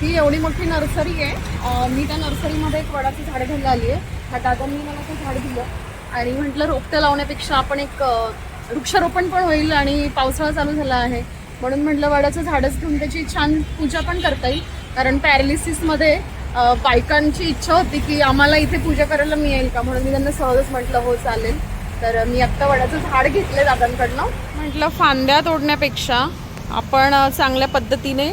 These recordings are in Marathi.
ती एवढी मोठी नर्सरी आहे. मी त्या नर्सरीमध्ये एक वडाचं झाड घ्यायला आली आहे ह्या दादांनी मला ते झाड दिलं. आणि म्हटलं रोपटं लावण्यापेक्षा आपण एक वृक्षारोपण पण होईल आणि पावसाळा चालू झाला आहे. म्हणून म्हटलं वडाचं झाडच घेऊन त्याची छान पूजा पण करता येईल. कारण पॅरालिसिसमध्ये बायकांची इच्छा होती की आम्हाला इथे पूजा करायला मिळेल का? म्हणून मी त्यांना सहजच म्हटलं हो चालेल. तर मी आत्ता वडाचं झाड घेतलं दादांकडनं. म्हटलं फांद्या तोडण्यापेक्षा आपण चांगल्या पद्धतीने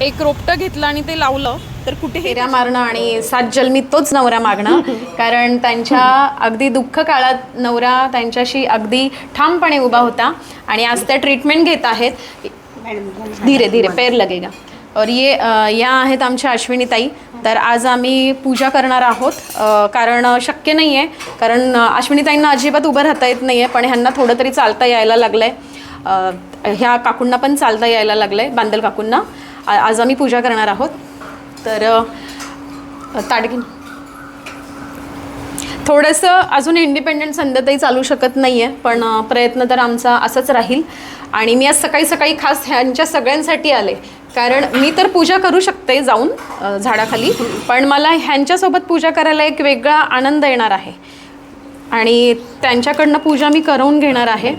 एक रोपटं घेतलं आणि ते लावलं तर कुठे फेऱ्या मारणं आणि सात जन्मी तोच नवरा मागणं. कारण त्यांच्या अगदी दुःख काळात नवरा त्यांच्याशी अगदी ठामपणे उभा होता आणि आज त्या ट्रीटमेंट घेत आहेत. धीरे धीरे पैर लगेगा. और ये या आहेत आमच्या अश्विनी ताई. तर आज आम्ही पूजा करणार आहोत. कारण शक्य नाही आहे कारण अ, अश्विनी ताईंना अजिबात उभं राहता येत नाही आहे पण ह्यांना थोडं तरी चालता यायला लागलं आहे ह्या काकूंना पण चालता यायला लागलं आहे बांदल काकूंना. आज आम्ही पूजा करणार आहोत. तर ताडकी थोडंसं अजून इंडिपेंडंट संध्याताई चालू शकत नाही आहे पण प्रयत्न तर आमचा असाच राहील. आणि मी आज सकाळी सकाळी खास ह्यांच्या सगळ्यांसाठी आले. कारण मी तर पूजा करू शकते जाऊन झाडाखाली पण मला ह्यांच्यासोबत पूजा करायला एक वेगळा आनंद येणार आहे. आणि त्यांच्याकडनं पूजा मी करवून घेणार आहे.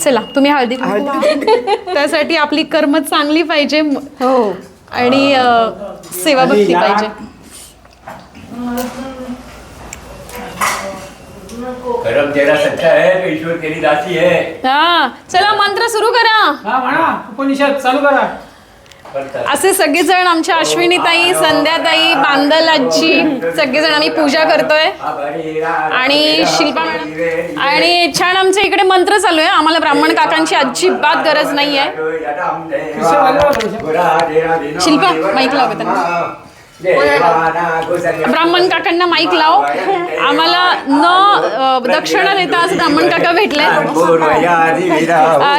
चला तुम्ही हळदी. त्यासाठी आपली कर्म चांगली पाहिजे. हो. आणि सेवा भक्ती पाहिजे. कर्म तेरा सच्चा है तो ईश्वर तेरी दासी है हा चला मंत्र सुरू करा. हा म्हणा उपनिषद चालू करा. असे सगळेजण आमच्या अश्विनीताई संध्याताई बांदल आजी सगळेजण आम्ही पूजा करतोय. आणि शिल्पा मॅडम. आणि छान आमच्या इकडे मंत्र चालू आहे. आम्हाला ब्राह्मण काकांची अजिबात गरज नाही आहे शिल्पा, माईक लाव गं त्यांना. ब्राह्मण काकांना माईक लाव. आम्हाला न दक्षिणा देता आज ब्राह्मण काका भेटले.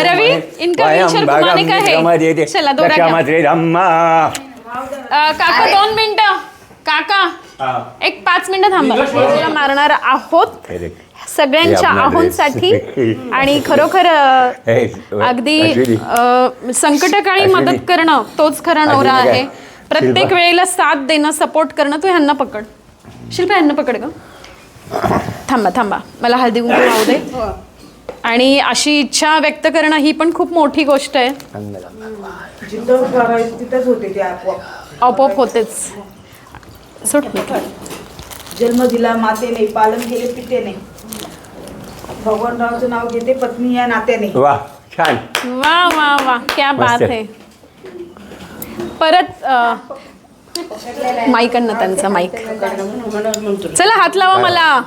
रवि इनका व्हीलचेयर घुमाने का है चला दोरा काका दोन मिनिटं. काका एक पाच मिनिटं थांबा. मारणार आहोत सगळ्यांच्या आहोंसाठी आणि खरोखर अगदी संकटकाळी मदत करणं तोच खरा नवरा आहे. प्रत्येक वेळेला साथ देणं सपोर्ट करणं तू ह्यांना पकड. शिल्पा ह्यांना पकड ग. थांबा थांबा. मला हळदी कुंकू लावू दे. आणि अशी इच्छा व्यक्त करणं ही पण खूप मोठी गोष्ट आहे. जिथं करायचं तिथंच होते ते आपोआप. आपोआप होतेच. सोड. जन्म दिला मातेने पालन केले पितेने भगवानरावचं नाव घेते पत्नी या नात्याने. वा छान. वा वा वा. क्या बात मस्त. आहे. परत माईक ना त्यांचा माईक. चला हात लावा मला.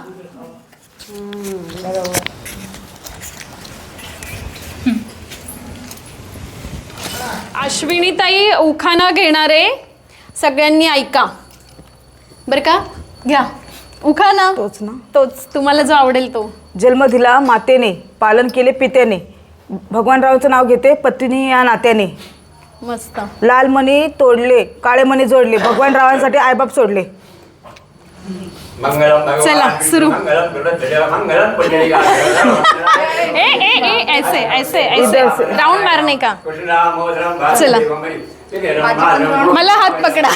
अश्विनीताई उखाणा घेणारे सगळ्यांनी ऐका. बर का? घ्या. उखाणा? तोच ना. तोच. तुम्हाला जो आवडेल तो. जन्म दिला मातेने पालन केले पितेने भगवानरावचं नाव घेते पत्नी या नात्याने. मस्त. लाल मणी तोडले काळे मणी जोडले भगवानरावांसाठी आईबाप सोडले. भगवान चला, सुरू. ए ए ए ऐसे ऐसे ऐसे. राउंड मारने का? चला. मला हात पकडा.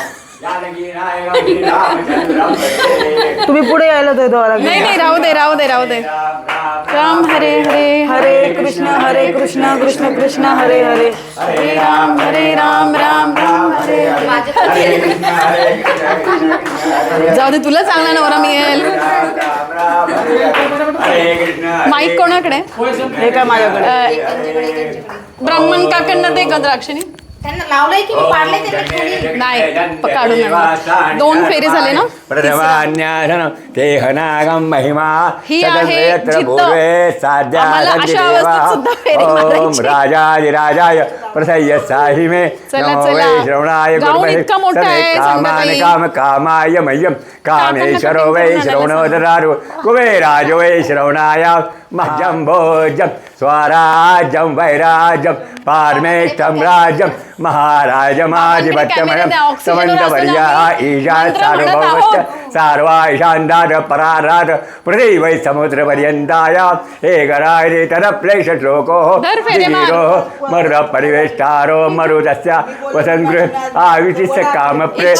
तुम्ही पुढे यायला तो द्वारा नाही नाही राहू दे राहू दे राहू दे. राम हरे हरे हरे कृष्ण हरे कृष्ण कृष्ण कृष्ण हरे हरे. हरे राम हरे राम राम राम हरे जाऊ दे तुला चांगला नवरा मिळेल माईक कोणाकडे? हे काय माझ्याकडे? ब्राह्मण काकांना ते का द्राक्षणी त्यांना लावलंय की मी पाडले त्यांना खाली नाही, प- काढून आणा. दोन फेरे झाले ना? प्रथमान्यासनं महिमा ही आहे सदस्यत्र जिद्द. भूरे साध्या आम्हाला अशा अवस्थेत सुद्धा फेरे ओम मारायचे. राजाधिराजाय प्रसय्य साहि मे चला, नमो चला. वै श्रवणाय गाऊन गुरुमहे इतका मोठा सदे आहे, कामान संध्याकाळी. काम कामाय मह्यम कामेश्वरो वै श्रवणोदरारो कुबेराज वै श्रवणाय मह्यं भोजं स्वराज्यं वैराज्यं पारमेष्टं राज्यं महाराजमाधिपत्यमयं कॅमेरा द्या, ऑक्सिजनवर असतो ना समन्तवर्या आम्ही. ईशा. सार्वभौमश्च सार्वा ईशान्दा परारात परारात पृथिवै समुद्रपर्यन्ताया एकराय तरप्लेश श्लोको. धीरो मर परिवेष्टारो मरुदस्य वसङ्गृह आविशिष्य कामप्रे.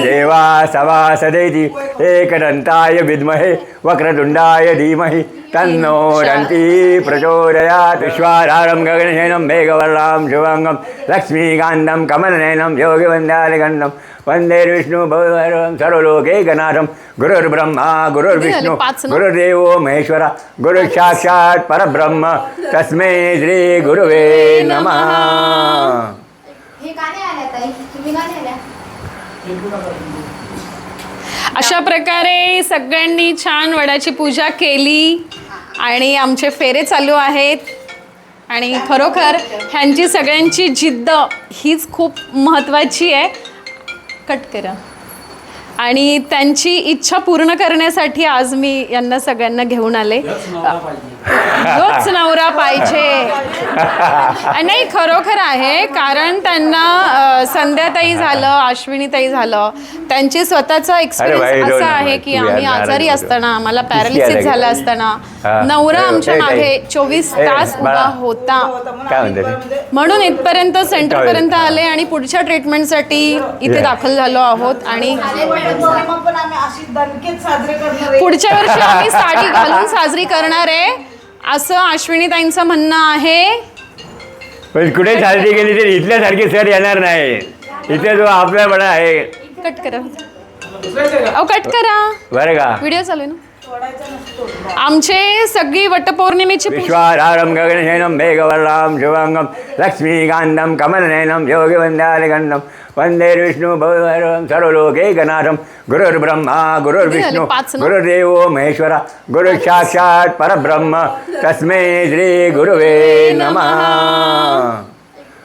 देवा सवासदेति एकदन्ताय विद्महे वक्रतुण्डाय धीमहि तन्नो दन्ती प्रचोदयात् विश्वाधारं गगनशयनं मेघवर्णां शुभङ्गं लक्ष्मीकान्तं कमलनयनं योगिवन्द्यादिगण्डं वन्दे विष्णु भवरं सर्वलोकैकनाथं गुरुर्ब्रह्मा गुरुर्विष्णु? गुरुर्देवो महेश्वर गुरुसाक्षात् परब्रह्म तस्मै श्रीगुरुवे नमः अशा प्रकारे सगळ्यांनी छान वडाची पूजा केली आणि आमचे फेरे चालू आहेत. आणि खरोखर ह्यांची सगळ्यांची जिद्द हीच खूप महत्त्वाची आहे. कट करा. आणि त्यांची इच्छा पूर्ण करण्यासाठी आज मी यांना सगळ्यांना घेऊन आले. योच नवरा पाहिजे नाही खरोखर आहे कारण त्यांना अ, संध्याताई झालं अश्विनीताई झालं त्यांची स्वतःचा एक्सपिरियन्स असा आहे की. आम्ही आजारी. असताना आम्हाला पॅरालिसिस झालं की? असताना हा. नवरा आमच्या ताई. मागे चोवीस तास उभा बाळा. होता काय म्हणते ते? म्हणून इथपर्यंत सेंटर पर्यंत आले आणि पुढच्या ट्रीटमेंटसाठी इथे Yeah. दाखल झालो आहोत आणि पौर्णिमा पण आम्ही अशी दणकेत साजरे करणार आहे. पुढच्या वर्षी आम्ही साडी घालून साजरी करणार आहे असं अश्विनीताईंचं म्हणणं आहे. पण कुठे साजरी केली तरी इथल्यासारखे सर येणार नाही. इथे जो आपला बडा आहे. कट करा. अहो कट करा. बरं का? व्हिडिओ चालू आहे ना? आमचे सगळी वटपौर्णिमेची पूजा विश्वाधारं गगनशयनं मेघवर्णां शुभङ्गं लक्ष्मीकान्तं कमलनयनं योगिवन्द्यादिगण्डं वन्दे विष्णु भवरं सर्वलोकैकनाथं गुरुर्ब्रह्मा गुरुर्विष्णु? गुरुर्देवो महेश्वर गुरुसाक्षात् परब्रह्म तस्मै श्रीगुरुवे नमः.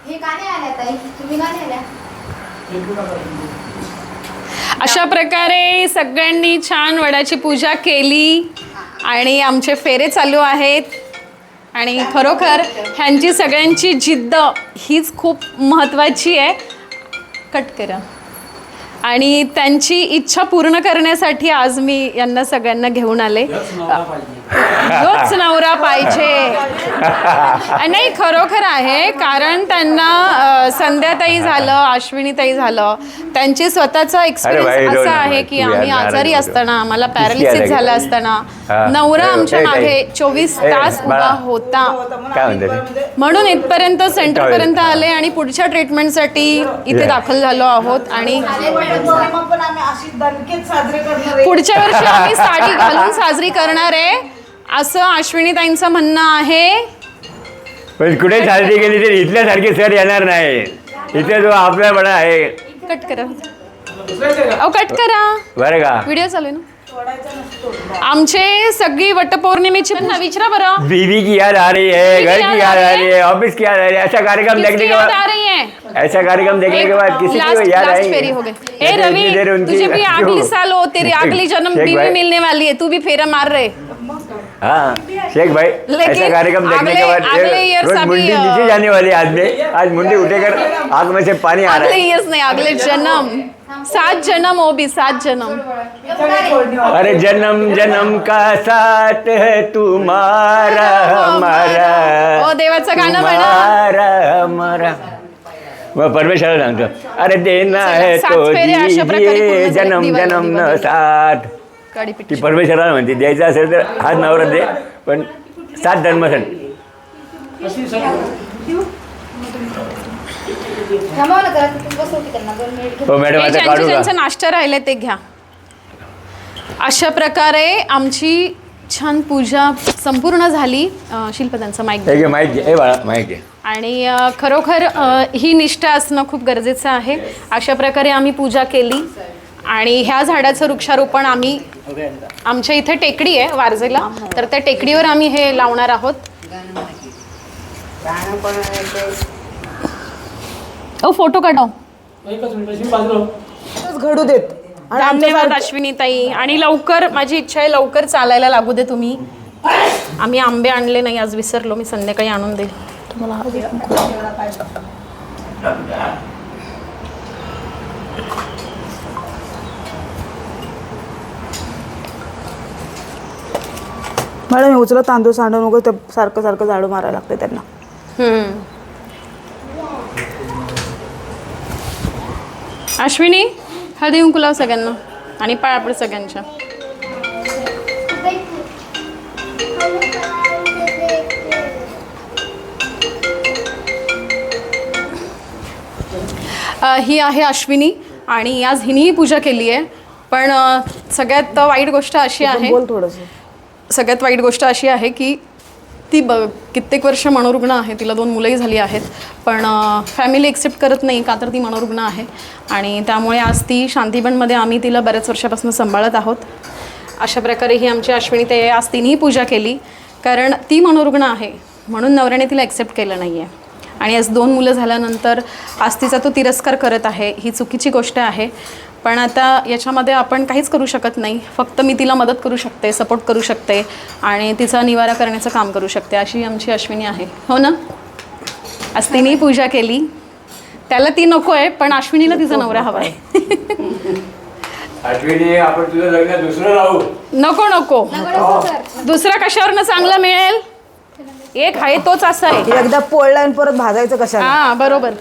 हे गाणे आल्या ताई तुम्ही गाणे आल्या? अशा प्रकारे सगळ्यांनी छान वडाची पूजा केली आणि आमचे फेरे चालू आहेत. आणि खरोखर ह्यांची सगळ्यांची जिद्द हीच खूप महत्त्वाची आहे. कट करा. आणि त्यांची इच्छा पूर्ण करण्यासाठी आज मी यांना सगळ्यांना घेऊन आले योच नवरा पाहिजे नाही खरोखर आहे कारण त्यांना संध्याताई झालं अश्विनीताई झालं त्यांची स्वतःचा एक्सपिरियन्स असा. आहे की आम्ही आजारी. असताना आम्हाला पॅरालिसिस झालं? असताना. नवरा आमच्या मागे. चोवीस तास. उभा होता? म्हणून इथपर्यंत सेंटर पर्यंत आले आणि पुढच्या ट्रीटमेंटसाठी इथे. दाखल झालो आहोत आणि पौर्णिमा पण आम्ही अशी दणकेत साजरे करणार आहे. पुढच्या वर्षी आम्ही साडी घालून साजरी करणार आहे. असं अश्विनीताईंचं म्हणणं आहे. पण कुठे साजरी केली तरी इथल्यासारखे सर येणार नाही. इथे जो आपला बडा आहे. कट करा. अहो कट करा. बरं का? व्हिडिओ चालू आहे ना? आमचे सगळी वटपौर्णिमेची ना विचारा बरं. बीवी की याद आ रही है घर की याद आ रही है? ऑफ़िस की याद आ रही है ऐसा कार्यक्रम देखने के याद आ रही है? ऐसा कार्यक्रम देखने के बाद किसी को याद आएगी। फेरी हो गई। ए रवि तुझे भी अगली? साल हो तेरी अगली जन्म बीवी मिलने वाली है तू भी फेरा मार रहे। हाँ शेख भाई ऐसा कार्यक्रम देखने के बाद अगले रोज मुंडी नीचे जाने वाली है आदमी आज मुंडी उठेकर आँख में से पानी आ रहा अगले है इयर्स नहीं अगले जन्म। सात जन्म हो भी सात जन्म। अरे जन्म जन्म का साथ है तुम्हारा हमारा। ओ देवाचं गाणं म्हणा। तुम्हारा हमारा। मग परमेश्वराला सांगतो अरे देना है सात तो फेरे अशा प्रकारे पूर्ण दीजिए झाले. जन्म दिवाळी, जन्म न दिवाळी. साथ। गाडी ती पिटी परमेश्वराला म्हणते द्यायचं असेल तर हाच नवरा दे पण सात धर्मासाठी थांबव ना जरा तुम्ही बसवते त्यांना दोन मिनिट घेऊन. हो मॅडम हे आता ज्यांचे काढू ज्यांचे का नाश्ता राहिले ते घ्या. अशा प्रकारे आमची छान पूजा संपूर्ण झाली अं, शिल्पदांचं माईक हे घे माहीत घे. ए बाळा माहीत घे. आणि अ, खरोखर अ, ही निष्ठा असणं खूप गरजेचं आहे. अशा प्रकारे आम्ही पूजा केली आणि ह्या झाडाचं वृक्षारोपण आम्ही आमच्या इथे टेकडी आहे वारजेला. तर त्या टेकडीवर आम्ही हे लावणार आहोत. ओ फोटो काढाव. एकच मिनिट अशी बाजूला घडू देत. आणि धन्यवाद आमच्यासारखे- अश्विनीताई. आणि लवकर माझी इच्छा आहे लवकर चालायला लागू दे तुम्ही. आम्ही आंबे आणले नाही आज विसरलो मी संध्याकाळी आणून देईल. तुम्हाला हवे का? मॅडम हे उचला तांदूळ सांडू नको ते सारखं सारखं झाडू मारायला लागते त्यांना. हम्म. अश्विनी हळदी कुंकू लाव सगळ्यांना आणि पायापड सगळ्यांच्या. ही आहे अश्विनी आणि आज हिनीही पूजा केली आहे. पण सगळ्यात वाईट गोष्ट अशी आहे सगळ्यात वाईट गोष्ट अशी आहे की ती ब कित्येक वर्ष मनोरुग्ण आहे तिला दोन मुलंही झाली आहेत. पण फॅमिली एक्सेप्ट करत नाही का तर ती मनोरुग्ण आहे. आणि त्यामुळे आज ती शांतीबनमध्ये आम्ही तिला बऱ्याच वर्षापासून सांभाळत आहोत. अशा प्रकारे ही आमची अश्विनी ते आज तिनेही पूजा केली. कारण ती मनोरुग्ण आहे म्हणून नवऱ्याने तिला ॲक्सेप्ट केलं नाही आहे आणि आज दोन मुलं झाल्यानंतर आज तिचा तो तिरस्कार करत आहे ही चुकीची गोष्ट आहे. पण आता याच्यामध्ये आपण काहीच करू शकत नाही. फक्त मी तिला मदत करू शकते सपोर्ट करू शकते आणि तिचा निवारा करण्याचं काम करू शकते अशी आमची अश्विनी आहे. हो ना? आज तिने पूजा केली. त्याला ती नको आहे पण अश्विनीला तिचा नवरा हवा आहे अश्विनी आपण तुझं लग्न दुसरं लावू नको नको. दुसरा कशावरनं चांगलं मिळेल? एक आहे तोच असा आहे. एकदा पोळला आणि परत भाजायचं कशाला? हा बरोबर.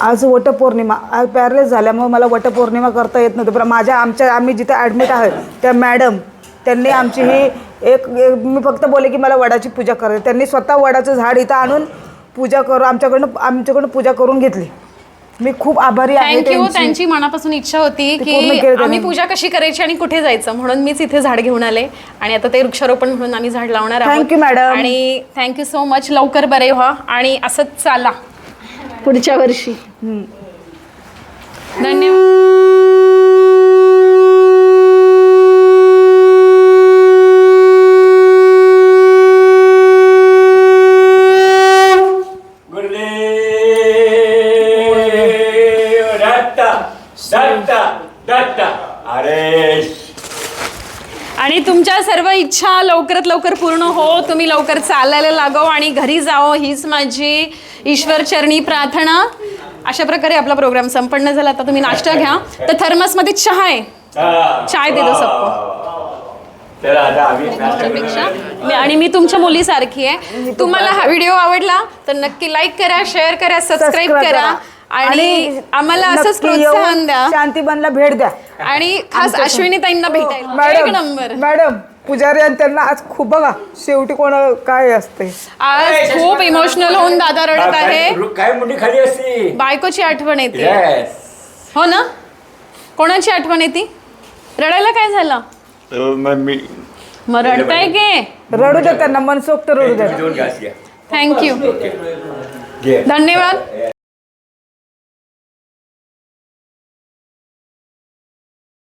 आज वटपौर्णिमा आज पॅरलेस झाल्यामुळे मला वटपौर्णिमा करता येत नव्हतं. पण माझ्या आमच्या आम्ही जिथे ॲडमिट आहोत त्या मॅडम त्यांनी आमची ही एक मी फक्त बोले की मला वडाची पूजा करायची. त्यांनी स्वतः वडाचं झाड इथं आणून पूजा करू आमच्याकडनं आमच्याकडनं पूजा करून घेतली. मी खूप आभारी आहे थँक्यू त्यांची. मनापासून इच्छा होती की. आम्ही पूजा कशी करायची आणि कुठे जायचं म्हणून मीच इथे झाड घेऊन आले. आणि आता ते वृक्षारोपण म्हणून आम्ही झाड लावणार Thank you, madam. आणि थँक्यू सो मच लवकर बरे व्हा. आणि असंच चाला. पुढच्या वर्षी. धन्यवाद. आणि तुमच्या सर्व इच्छा लवकरात लवकर पूर्ण हो तुम्ही लवकर चालायला लागो आणि घरी जाओ हीच माझी ईश्वर चरणी प्रार्थना. अशा प्रकारे आपला प्रोग्राम संपन्न झाला. आता तुम्ही नाश्ता घ्या. तर थर्मसमध्ये चहा आहे. चाय दे दो सबको. चला आता आम्ही नाश्ता पेक्षा करू. मी- आणि मी तुमच्या मुलीसारखी आहे. तुम्हाला हा व्हिडिओ आवडला तर नक्की लाईक करा शेअर करा सबस्क्राईब Subscribe करा. आणि आम्हाला असंच नक्की येऊन प्रोत्साहन द्या. शांतीबनला भेट द्या. आणि खास अश्विनी ताईंना भेटायला. एक मॅडम नंबर. मॅडम पुजारी आणि त्यांना आज खूप बघा शेवटी कोण काय असते आज खूप इमोशनल होऊन दादा रडत आहे काय मुंडी खाली असती? बायकोची आठवण येते. येस हो ना? कोणाची आठवण येते? रडायला काय झालं? मी मग रडताय की? रडू द्या त्यांना मनसोक्त रडू घ्या थँक्यू धन्यवाद.